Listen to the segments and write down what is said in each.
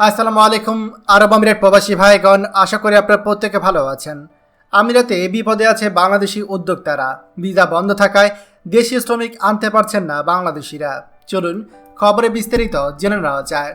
আসসালামু আলাইকুম, আরব আমিরাত প্রবাসী ভাইগণ, আশা করি আপনারা প্রত্যেকে ভালো আছেন। আমিরাতে বিপদে আছে বাংলাদেশি উদ্যোক্তারা। ভিসা বন্ধ থাকায় দেশীয় শ্রমিক আনতে পারছেন না বাংলাদেশিরা। চলুন খবরে বিস্তারিত জেনে নেওয়া যায়।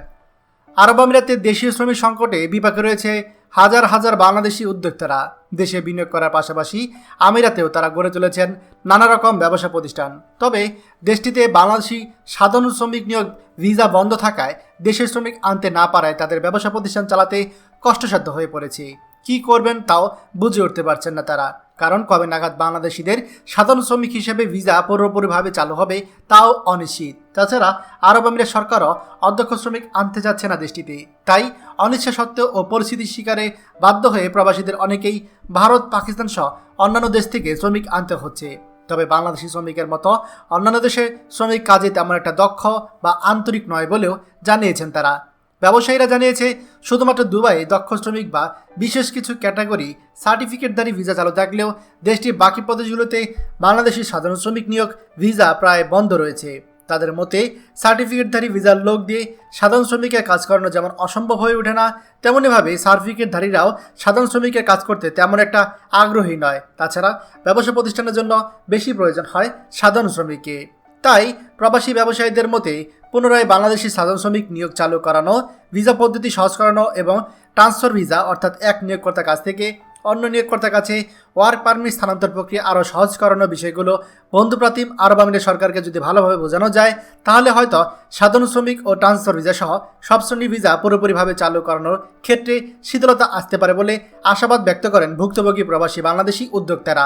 আরব আমিরাতে দেশীয় শ্রমিক সংকটে বিপাকে রয়েছে হাজার হাজার বাংলাদেশি উদ্যোক্তারা। দেশে বিনিয়োগ করার পাশাপাশি আমিরাতেও তারা গড়ে চলেছেন নানা রকম ব্যবসা প্রতিষ্ঠান। তবে দেশটিতে বাংলাদেশি সাধারণ শ্রমিক নিয়োগ ভিসা বন্ধ থাকায় দেশের শ্রমিক আনতে না পারায় তাদের ব্যবসা প্রতিষ্ঠান চালাতে কষ্টসাধ্য হয়ে পড়েছে। কি করবেন তাও বুঝে উঠতে পারছেন না তারা। কারণ কবে নাগাদ বাংলাদেশিদের সাধারণ শ্রমিক হিসেবে ভিসা পুরোপুরিভাবে চালু হবে তাও অনিশ্চিত। তাছাড়া আরব আমিরের সরকারও অধ্যক্ষ শ্রমিক আনতে যাচ্ছে না দেশটিতে। তাই অনিচ্ছা সত্ত্বেও ও পরিস্থিতির শিকারে বাধ্য হয়ে প্রবাসীদের অনেকেই ভারত, পাকিস্তান সহ অন্যান্য দেশ থেকে শ্রমিক আনতে হচ্ছে। তবে বাংলাদেশি শ্রমিকের মতো অন্যান্য দেশে শ্রমিক কাজে তেমন একটা দক্ষ বা আন্তরিক নয় বলেও জানিয়েছেন তারা। ব্যবসায়ীরা জানিয়েছে, শুধুমাত্র দুবাইয়ে দক্ষ শ্রমিক বা বিশেষ কিছু ক্যাটাগরি সার্টিফিকেটধারী ভিসা চালু থাকলেও দেশটির বাকি প্রদেশগুলোতে বাংলাদেশি সাধারণ শ্রমিক নিয়োগ ভিসা প্রায় বন্ধ রয়েছে। তাদের মতে, সার্টিফিকেটধারী ভিসার লোক দিয়ে সাধারণ শ্রমিকের কাজ করানো যেমন অসম্ভব হয়ে ওঠে না, তেমনইভাবে সার্টিফিকেটধারীরাও সাধারণ শ্রমিকের কাজ করতে তেমন একটা আগ্রহী নয়। তাছাড়া ব্যবসা প্রতিষ্ঠানের জন্য বেশি প্রয়োজন হয় সাধারণ শ্রমিককে। তাই প্রবাসী ব্যবসায়ীদের মতে পুনরায় বাংলাদেশি সাধারণ শ্রমিক নিয়োগ চালু করানো, ভিসা পদ্ধতি সহজ করানো এবং ট্রান্সফার ভিসা অর্থাৎ এক নিয়োগকর্তার কাছ থেকে অন্য নিয়োগকর্তার কাছে ওয়ার্ক পারমিট স্থানান্তর প্রক্রিয়া আরও সহজ করানোর বিষয়গুলো বন্ধুপ্রাতিম আরব আমিরের সরকারকে যদি ভালোভাবে বোঝানো যায়, তাহলে হয়তো সাধারণ শ্রমিক ও ট্রান্সফার ভিসা সহ সব শ্রেণির ভিসা পুরোপুরিভাবে চালু করানোর ক্ষেত্রে শীতলতা আসতে পারে বলে আশাবাদ ব্যক্ত করেন ভুক্তভোগী প্রবাসী বাংলাদেশি উদ্যোক্তারা।